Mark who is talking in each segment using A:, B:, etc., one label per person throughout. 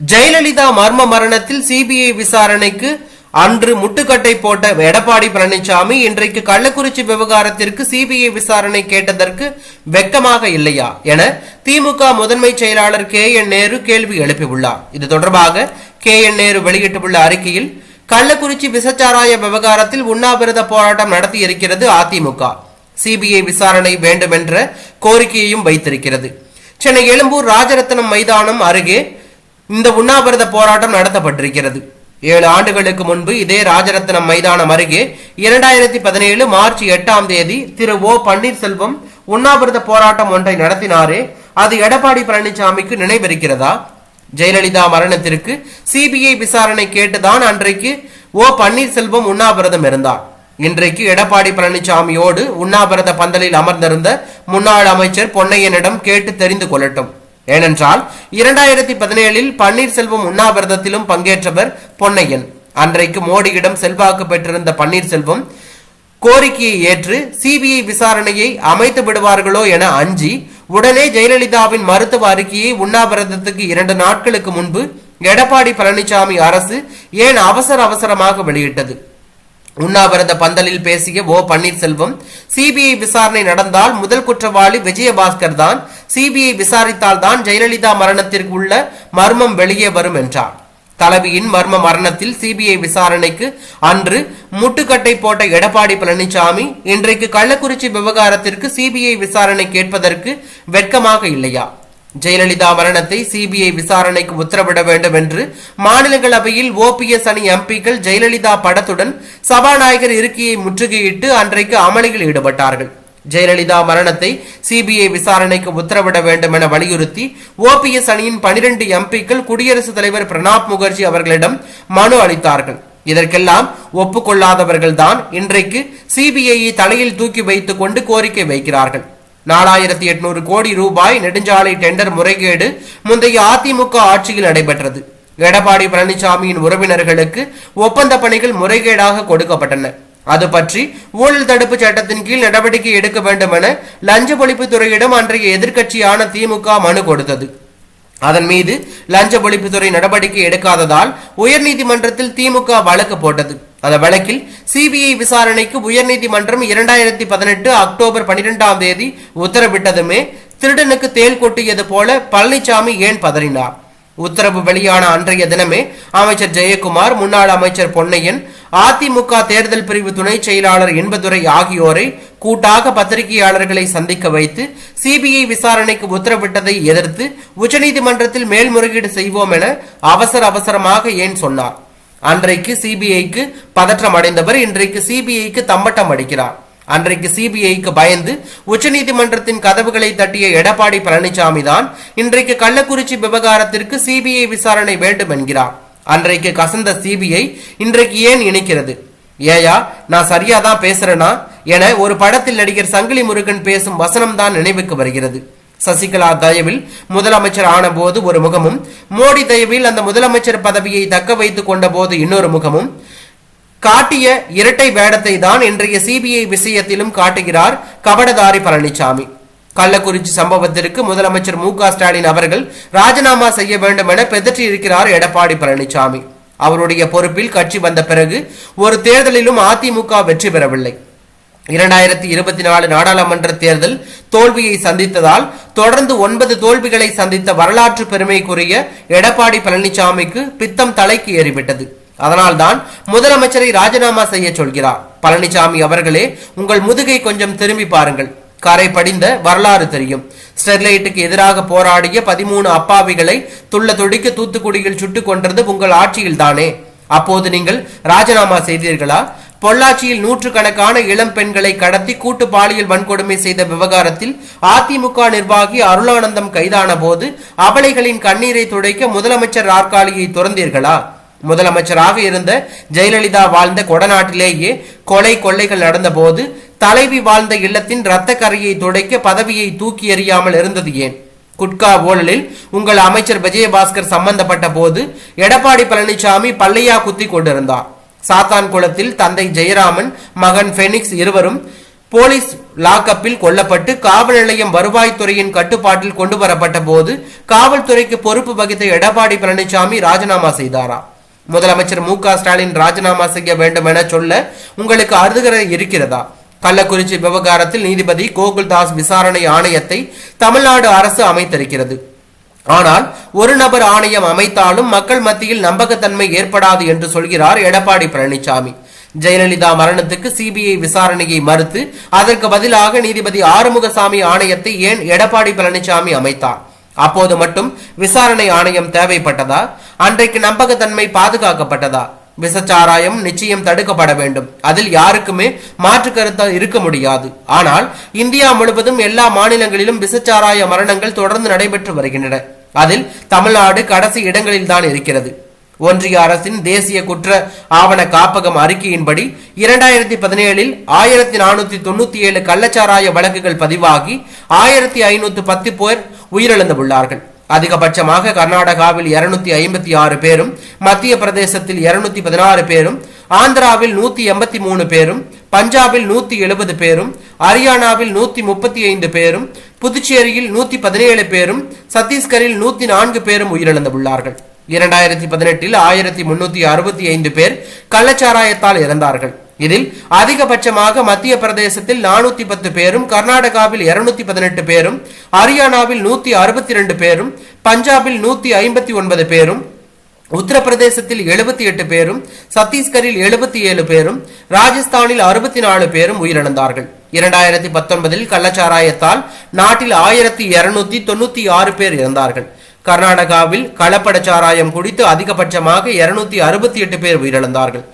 A: ஜெயலலிதா மர்ம மரணத்தில் சிபிஐ விசாரணைக்கு அன்று முட்டுக்கட்டை போட்ட எடப்பாடி பழனிசாமி இன்றைக்கு கள்ளக்குறிச்சி விவகாரத்திற்கு சிபிஐ விசாரணை கேட்டதற்கு வெக்கமாக இல்லையா என திமுக முதன்மை செயலாளர் கே என் நேரு கேள்வி எழுப்பியுள்ளார். இது தொடர்பாக கே என் நேரு வெளியிட்டுள்ள அறிக்கையில் கள்ளக்குறிச்சி விசச்சாராய விவகாரத்தில் உண்ணாவிரத போராட்டம் நடத்தியிருக்கிறது அதிமுக. சிபிஐ விசாரணை வேண்டும் என்ற கோரிக்கையையும் வைத்திருக்கிறது. சென்னை எழும்பூர் ராஜரத்னம் மைதானம் அருகே இந்த உண்ணாவிரத போராட்டம் நடத்தப்பட்டிருக்கிறது. ஏழு ஆண்டுகளுக்கு முன்பு இதே ராஜரத்னம் மைதானம் அருகே இரண்டாயிரத்தி பதினேழு மார்ச் எட்டாம் தேதி திரு ஓ பன்னீர்செல்வம் உண்ணாவிரத போராட்டம் ஒன்றை நடத்தினாரே அது எடப்பாடி பழனிசாமிக்கு நினைவிருக்கிறதா? ஜெயலலிதா மரணத்திற்கு சிபிஐ விசாரணை கேட்டுதான் அன்றைக்கு ஓ பன்னீர்செல்வம் உண்ணாவிரதம் இருந்தார். இன்றைக்கு எடப்பாடி பழனிசாமியோடு உண்ணாவிரத பந்தலில் அமர்ந்திருந்த முன்னாள் அமைச்சர் பொன்னையனிடம் கேட்டு தெரிந்து கொள்ளட்டும். ஏனென்றால் இரண்டாயிரத்தி பதினேழில் பன்னீர்செல்வம் உண்ணாவிரதத்திலும் பங்கேற்றவர் பொன்னையன். அன்றைக்கு மோடியிடம் செல்வாக்கு பெற்றிருந்த பன்னீர்செல்வம் கோரிக்கையை ஏற்று சிபிஐ விசாரணையை அமைத்து விடுவார்களோ என அஞ்சி உடனே ஜெயலலிதாவின் மருத்துவ அறிக்கையை உண்ணாவிரதத்துக்கு இரண்டு நாட்களுக்கு முன்பு எடப்பாடி பழனிசாமி அரசு ஏன் அவசர அவசரமாக வெளியிட்டது? உண்ணாவிரத பந்தலில் பேசிய ஓ பன்னீர்செல்வம் சிபிஐ விசாரணை நடந்தால் முதல் குற்றவாளி விஜயபாஸ்கர் தான் சிபிஐ விசாரித்தால் தான் ஜெயலலிதா மரணத்திற்கு உள்ள மர்மம் வெளியே வரும் என்றார். தலைவியின் மர்ம மரணத்தில் சிபிஐ விசாரணைக்கு அன்று முட்டுக்கட்டை போட்ட எடப்பாடி பழனிசாமி இன்றைக்கு கள்ளக்குறிச்சி விவகாரத்திற்கு சிபிஐ விசாரணை கேட்பதற்கு வெட்கமாக இல்லையா? ஜெயலலிதா மரணத்தை சிபிஐ விசாரணைக்கு உத்தரவிட வேண்டும் என்று மாநிலங்களவையில் ஓபிஎஸ் அணி எம்பிக்கள் ஜெயலலிதா படத்துடன் சபாநாயகர் இருக்கையை முற்றுகையிட்டு அன்றைக்கு அமளியில் ஈடுபட்டார்கள். ஜெயலலிதா மரணத்தை சிபிஐ விசாரணைக்கு உத்தரவிட வேண்டும் என வலியுறுத்தி ஓபிஎஸ் அணியின் பனிரெண்டு எம்பிக்கள் குடியரசுத் தலைவர் பிரணாப் முகர்ஜி அவர்களிடம் மனு அளித்தார்கள். இதற்கெல்லாம் ஒப்புக்கொள்ளாதவர்கள்தான் இன்றைக்கு சிபிஐயை தலையில் தூக்கி வைத்துக் கொண்டு கோரிக்கை வைக்கிறார்கள். நாலாயிரத்தி எட்நூறு கோடி ரூபாய் நெடுஞ்சாலை டெண்டர் முறைகேடு முந்தைய அதிமுக ஆட்சியில் நடைபெற்றது. எடப்பாடி பழனிசாமியின் உறவினர்களுக்கு ஒப்பந்த பணிகள் முறைகேடாக கொடுக்கப்பட்டன. அது பற்றி ஊழல் தடுப்பு சட்டத்தின் கீழ் நடவடிக்கை எடுக்க வேண்டும் என லஞ்ச ஒழிப்புத்துறையிடம் அன்றைய எதிர்க்கட்சியான திமுக மனு கொடுத்தது. அதன் மீது லஞ்ச ஒழிப்புத்துறை நடவடிக்கை எடுக்காததால் உயர்நீதிமன்றத்தில் திமுக வழக்கு போட்டது. அந்த வழக்கில் சிபிஐ விசாரணைக்கு உயர்நீதிமன்றம் இரண்டாயிரத்தி பதினெட்டு அக்டோபர் பனிரெண்டாம் தேதி உத்தரவிட்டதுமே திருடனுக்கு தேல் கொட்டியது போல பழனிசாமி ஏன் பதறினார்? உத்தரவு வெளியான அன்றைய தினமே அமைச்சர் ஜெயக்குமார் முன்னாள் அமைச்சர் பொன்னையன் அதிமுக தேர்தல் பிரிவு துணை செயலாளர் இன்பதுரை ஆகியோரை கூட்டாக பத்திரிகையாளர்களை சந்திக்க வைத்து சிபிஐ விசாரணைக்கு உத்தரவிட்டதை எதிர்த்து உச்சநீதிமன்றத்தில் மேல்முறையீடு செய்வோம் என அவசர அவசரமாக ஏன் சொன்னார்? அன்றைக்கு சிபிஐக்கு பதற்றம் அடைந்தவர் இன்றைக்கு சிபிஐக்கு தம்பட்டம் அடிக்கிறார். அன்றைக்கு சிபிஐக்கு பயந்து உச்சநீதிமன்றத்தின் கதவுகளை தட்டிய எடப்பாடி பழனிசாமி தான் இன்றைக்கு கள்ளக்குறிச்சி விவகாரத்திற்கு சிபிஐ விசாரணை வேண்டும் என்கிறார். அன்றைக்கு கசந்த சிபிஐ இன்றைக்கு ஏன் இணைக்கிறது? ஏயா நான் சரியா தான் பேசுறேனா? என ஒரு படத்தில் நடிகர் சங்கிலி முருகன் பேசும் வசனம் தான் நினைவுக்கு வருகிறது. சசிகலா தயவில் முதலமைச்சர் ஆன போது ஒரு முகமும் மோடி தயவில் அந்த முதலமைச்சர் பதவியை தக்க வைத்துக் கொண்ட போது இன்னொரு முகமும். காட்டிய இரட்டை வேடத்தை தான் இன்றைய சிபிஐ விஷயத்திலும் காட்டுகிறார் கபடதாரி பழனிசாமி கள்ளக்குறிச்சி சம்பவத்திற்கு முதலமைச்சர் மு ஸ்டாலின் அவர்கள் ராஜினாமா செய்ய வேண்டும் என பெதற்றியிருக்கிறார் எடப்பாடி பழனிசாமி அவருடைய பொறுப்பில் கட்சி வந்த பிறகு ஒரு தேர்தலிலும் அதிமுக வெற்றி பெறவில்லை. இரண்டாயிரத்தி இருபத்தி நாலு நாடாளுமன்ற தேர்தல் தோல்வியை சந்தித்ததால் தொடர்ந்து ஒன்பது தோல்விகளை சந்தித்த வரலாற்று பெருமைக்குரிய எடப்பாடி பழனிசாமிக்கு பித்தம் தலைக்கு ஏறிவிட்டது. அதனால்தான் முதலமைச்சரை ராஜினாமா செய்ய சொல்கிறார். பழனிசாமி அவர்களே உங்கள் முதுகை கொஞ்சம் திரும்பி பாருங்கள். கரை படிந்த வரலாறு தெரியும். ஸ்டெர்லைட்டுக்கு எதிராக போராடிய பதிமூணு அப்பாவிகளை துள்ள துடிக்க தூத்துக்குடியில் சுட்டுக் கொன்றது உங்கள் ஆட்சியில் தானே அப்போது நீங்கள் ராஜினாமா செய்தீர்களா? பொள்ளாச்சியில் நூற்றுக்கணக்கான இளம் பெண்களை கடத்தி கூட்டு பாலியல் வன்கொடுமை செய்த விவகாரத்தில் அதிமுக நிர்வாகி அருளானந்தம் கைதான போது அபலைகளின் கண்ணீரை துடைக்க முதலமைச்சர் நாற்காலியை துறந்தீர்களா? முதலமைச்சராக இருந்த ஜெயலலிதா வாழ்ந்த கொடநாட்டிலேயே கொலை கொள்ளைகள் நடந்தபோது தலைவி வாழ்ந்த இல்லத்தின் இரத்த கரையை துடைக்க பதவியை தூக்கி எறியாமல் இருந்தது ஏன்? குட்கா ஊழலில் உங்கள் அமைச்சர் விஜயபாஸ்கர் சம்பந்தப்பட்ட போது எடப்பாடி பழனிசாமி பல்லையா குத்தி கொண்டிருந்தார். சாத்தான் குளத்தில் தந்தை ஜெயராமன் மகன் பெனிக்ஸ் இருவரும் போலீஸ் லாக்கப்பில் கொல்லப்பட்டு காவல் நிலையம் வருவாய்த்துறையின் கட்டுப்பாட்டில் கொண்டு வரப்பட்ட போது காவல்துறைக்கு பொறுப்பு வகித்த எடப்பாடி பழனிசாமி ராஜினாமா செய்தாரா? முதலமைச்சர் மு க ஸ்டாலின் ராஜினாமா செய்ய வேண்டும் என சொல்ல உங்களுக்கு அருதுகரை இருக்கிறதா? கள்ளக்குறிச்சி விவகாரத்தில் நீதிபதி கோகுல்தாஸ் விசாரணை ஆணையத்தை தமிழ்நாடு அரசு அமைத்திருக்கிறது. ஆனால் ஒரு நபர் ஆணையம் அமைத்தாலும் மக்கள் மத்தியில் நம்பகத்தன்மை ஏற்படாது என்று சொல்கிறார் எடப்பாடி பழனிசாமி ஜெயலலிதா மரணத்துக்கு சிபிஐ விசாரணையை மறுத்து அதற்கு பதிலாக நீதிபதி ஆறுமுகசாமி ஆணையத்தை ஏன் எடப்பாடி பழனிசாமி அமைத்தார்? அப்போது மட்டும் விசாரணை ஆணையம் தேவைப்பட்டதா? அன்றைக்கு நம்பகத்தன்மை பாதுகாக்கப்பட்டதா? விசச்சாராயம் நிச்சயம் தடுக்கப்பட வேண்டும். அதில் யாருக்குமே மாற்று கருத்தா இருக்க முடியாது. ஆனால் இந்தியா முழுவதும் எல்லா மாநிலங்களிலும் விசச்சாராய மரணங்கள் தொடர்ந்து நடைபெற்று வருகின்றன. அதில் தமிழ்நாடு கடைசி இடங்களில் தான் இருக்கிறது. ஒன்றிய அரசின் தேசிய குற்ற ஆவண காப்பகம் அறிக்கையின்படி இரண்டாயிரத்தி பதினேழில் ஆயிரத்தி நானூத்தி தொண்ணூத்தி ஏழு கள்ளச்சாராய வழக்குகள் பதிவாகி ஆயிரத்தி ஐநூத்தி பத்து பேர் உயிரிழந்துள்ளார்கள். அதிகபட்சமாக கர்நாடகாவில் இருநூத்தி ஐம்பத்தி ஆறு பேரும் மத்திய பிரதேசத்தில் இருநூத்தி பதினாறு பேரும் ஆந்திராவில் நூத்தி எண்பத்தி மூணு பேரும் பஞ்சாபில் நூத்தி எழுபது பேரும் ஹரியானாவில் நூத்தி முப்பத்தி ஐந்து பேரும் புதுச்சேரியில் நூத்தி பதினேழு பேரும் சத்தீஸ்கரில் நூத்தி நான்கு பேரும் உயிரிழந்துள்ளார்கள். இரண்டாயிரத்தி பதினெட்டில் ஆயிரத்தி முன்னூத்தி அறுபத்தி ஐந்து பேர் கள்ளச்சாராயத்தால் இறந்தார்கள். இதில் அதிகபட்சமாக மத்திய பிரதேசத்தில் நானூத்தி பத்து பேரும் கர்நாடகாவில் இருநூத்தி பதினெட்டு பேரும் ஹரியானாவில் நூத்தி அறுபத்தி ரெண்டு பேரும் பஞ்சாபில் நூத்தி ஐம்பத்தி ஒன்பது பேரும் உத்தரப்பிரதேசத்தில் எழுபத்தி எட்டு பேரும் சத்தீஸ்கரில் எழுபத்தி ஏழு பேரும் ராஜஸ்தானில் அறுபத்தி நாலு பேரும் உயிரிழந்தார்கள். இரண்டாயிரத்தி பத்தொன்பதில் கள்ளச்சாராயத்தால் நாட்டில் ஆயிரத்தி இருநூத்தி தொண்ணூத்தி ஆறு பேர் இறந்தார்கள். கர்நாடகாவில் களப்பட சாராயம் குடித்து அதிகபட்சமாக இருநூத்தி அறுபத்தி எட்டு பேர் உயிரிழந்தார்கள்.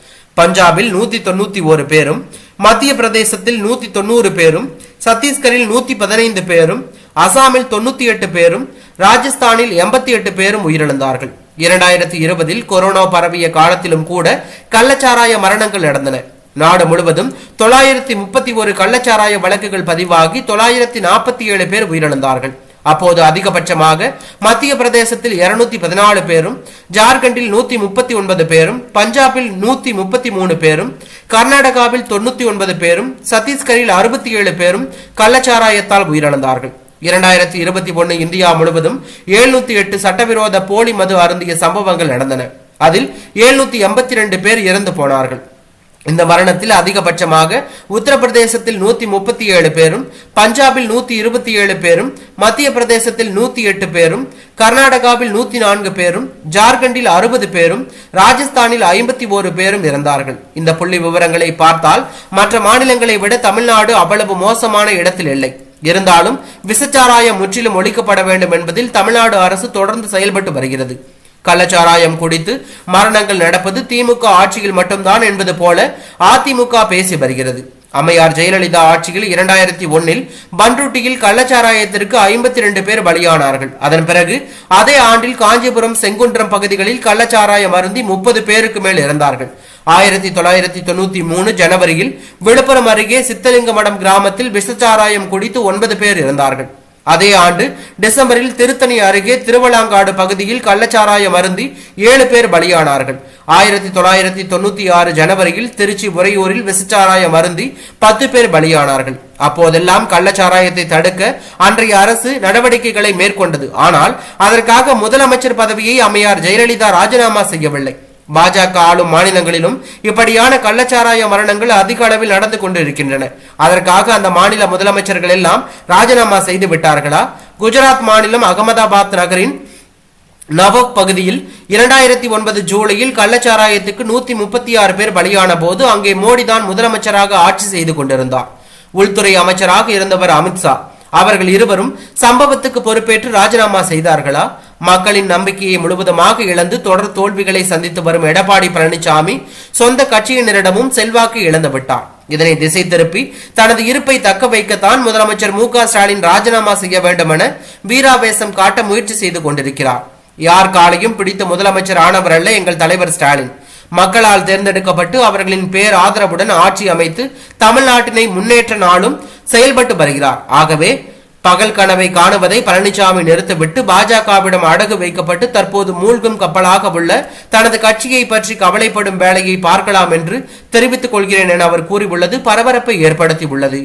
A: பஞ்சாபில் நூத்தி தொண்ணூத்தி ஒரு பேரும் மத்திய பிரதேசத்தில் நூத்தி தொண்ணூறு பேரும் சத்தீஸ்கரில் நூத்தி பதினைந்து பேரும் அசாமில் தொண்ணூத்தி எட்டு பேரும் ராஜஸ்தானில் எண்பத்தி எட்டு பேரும் உயிரிழந்தார்கள். இரண்டாயிரத்தி இருபதில் கொரோனா பரவிய காலத்திலும் கூட கள்ளச்சாராய மரணங்கள் நடந்தன. நாடு முழுவதும் தொள்ளாயிரத்தி முப்பத்தி ஒரு கள்ளச்சாராய வழக்குகள் பதிவாகி தொள்ளாயிரத்தி நாற்பத்தி ஏழு பேர் உயிரிழந்தார்கள். அப்போது அதிகபட்சமாக மத்திய பிரதேசத்தில் இருநூத்தி பதினாலு பேரும் ஜார்க்கண்டில் நூத்தி முப்பத்தி ஒன்பது பேரும் பஞ்சாபில் நூத்தி முப்பத்தி மூணு பேரும் கர்நாடகாவில் தொண்ணூத்தி ஒன்பது பேரும் சத்தீஸ்கரில் அறுபத்தி ஏழு பேரும் கள்ளச்சாராயத்தால் உயிரிழந்தார்கள். இரண்டாயிரத்தி இருபத்தி ஒன்னு இந்தியா முழுவதும் எழுநூத்தி எட்டு சட்டவிரோத போலி மது அருந்திய சம்பவங்கள் நடந்தன. அதில் எழுநூத்தி எண்பத்தி ரெண்டு பேர் இறந்து போனார்கள். இந்த மரணத்தில் அதிகபட்சமாக உத்தரப்பிரதேசத்தில் நூத்தி முப்பத்தி ஏழு பேரும் பஞ்சாபில் நூத்தி இருபத்தி ஏழு பேரும் மத்திய பிரதேசத்தில் நூத்தி எட்டு பேரும் கர்நாடகாவில் நூத்தி நான்கு பேரும் ஜார்க்கண்டில் அறுபது பேரும் ராஜஸ்தானில் ஐம்பத்தி ஒரு பேரும் இறந்தார்கள். இந்த புள்ளி விவரங்களை பார்த்தால் மற்ற மாநிலங்களை விட தமிழ்நாடு அவ்வளவு மோசமான இடத்தில் இல்லை. இருந்தாலும் விசச்சாராயம் முற்றிலும் ஒழிக்கப்பட வேண்டும் என்பதில் தமிழ்நாடு அரசு தொடர்ந்து செயல்பட்டு வருகிறது. கள்ளச்சாராயம் குடித்து மரணங்கள் நடப்பது திமுக ஆட்சியில் மட்டும்தான் என்பது போல அதிமுக பேசி வருகிறது. அம்மையார் ஜெயலலிதா ஆட்சியில் இரண்டாயிரத்தி ஒன்னில் பன்ருட்டியில் கள்ளச்சாராயத்திற்கு ஐம்பத்தி ரெண்டு பேர் பலியானார்கள். அதன் பிறகு அதே ஆண்டில் காஞ்சிபுரம் செங்குன்றம் பகுதிகளில் கள்ளச்சாராயம் அருந்தி முப்பது பேருக்கு மேல் இறந்தார்கள். ஆயிரத்தி தொள்ளாயிரத்தி தொண்ணூத்தி மூணு ஜனவரியில் விழுப்புரம் அருகே சித்தலிங்கமடம் கிராமத்தில் விஷச்சாராயம் குடித்து ஒன்பது பேர் இறந்தார்கள். அதே ஆண்டு டிசம்பரில் திருத்தணி அருகே திருவளாங்காடு பகுதியில் கள்ளச்சாராயம் அருந்தி ஏழு பேர் பலியானார்கள். ஆயிரத்தி தொள்ளாயிரத்தி தொண்ணூத்தி ஆறு ஜனவரியில் திருச்சி உறையூரில் விசச்சாராயம் அருந்தி பத்து பேர் பலியானார்கள். அப்போதெல்லாம் கள்ளச்சாராயத்தை தடுக்க அன்றைய அரசு நடவடிக்கைகளை மேற்கொண்டது. ஆனால் அதற்காக முதலமைச்சர் பதவியை அம்மையார் ஜெயலலிதா ராஜினாமா செய்யவில்லை. பாஜக ஆளும் மாநிலங்களிலும் இப்படியான கள்ளச்சாராய மரணங்கள் அதிக அளவில் நடந்து கொண்டிருக்கின்றன. அதற்காக அந்த மாநில முதலமைச்சர்கள் எல்லாம் ராஜினாமா செய்து விட்டார்களா? குஜராத் மாநிலம் அகமதாபாத் நகரின் நவோக் பகுதியில் இரண்டாயிரத்தி ஒன்பது ஜூலையில் கள்ளச்சாராயத்துக்கு நூத்தி முப்பத்தி ஆறு பேர் பலியான போது அங்கே மோடி தான் முதலமைச்சராக ஆட்சி செய்து கொண்டிருந்தார். உள்துறை அமைச்சராக இருந்தவர் அமித்ஷா அவர்கள் இருவரும் சம்பவத்துக்கு பொறுப்பேற்று ராஜினாமா செய்தார்களா? மக்களின் நம்பிக்கையை முழுவதுமாக இழந்து தொடர் தோல்விகளை சந்தித்து வரும் எடப்பாடி பழனிசாமி சொந்த கட்சியினரிடமும் செல்வாக்கு இழந்துவிட்டார் இதனை திசை திருப்பி தனது இருப்பை தக்க வைக்கத்தான் முதலமைச்சர் மு ஸ்டாலின் ராஜினாமா செய்ய வேண்டும் என வீராவேசம் காட்ட முயற்சி செய்து கொண்டிருக்கிறார். யார் காலையும் பிடித்த முதலமைச்சர் ஆனவர் அல்ல எங்கள் தலைவர் ஸ்டாலின். மக்களால் தேர்ந்தெடுக்கப்பட்டு அவர்களின் பேர் ஆதரவுடன் ஆட்சி அமைத்து தமிழ்நாட்டினை முன்னேற்ற நாளும் செயல்பட்டு வருகிறார். ஆகவே பகல் கனவை காணுவதை பழனிசாமி நிறுத்திவிட்டு பாஜகவிடம் அடகு வைக்கப்பட்டு தற்போது மூழ்கும் கப்பலாக உள்ள தனது கட்சியை பற்றி கவலைப்படும் வேலையை பார்க்கலாம் என்று தெரிவித்துக் கொள்கிறேன் என அவர் கூறியுள்ளது. பரபரப்பை ஏற்படுத்தியுள்ளது.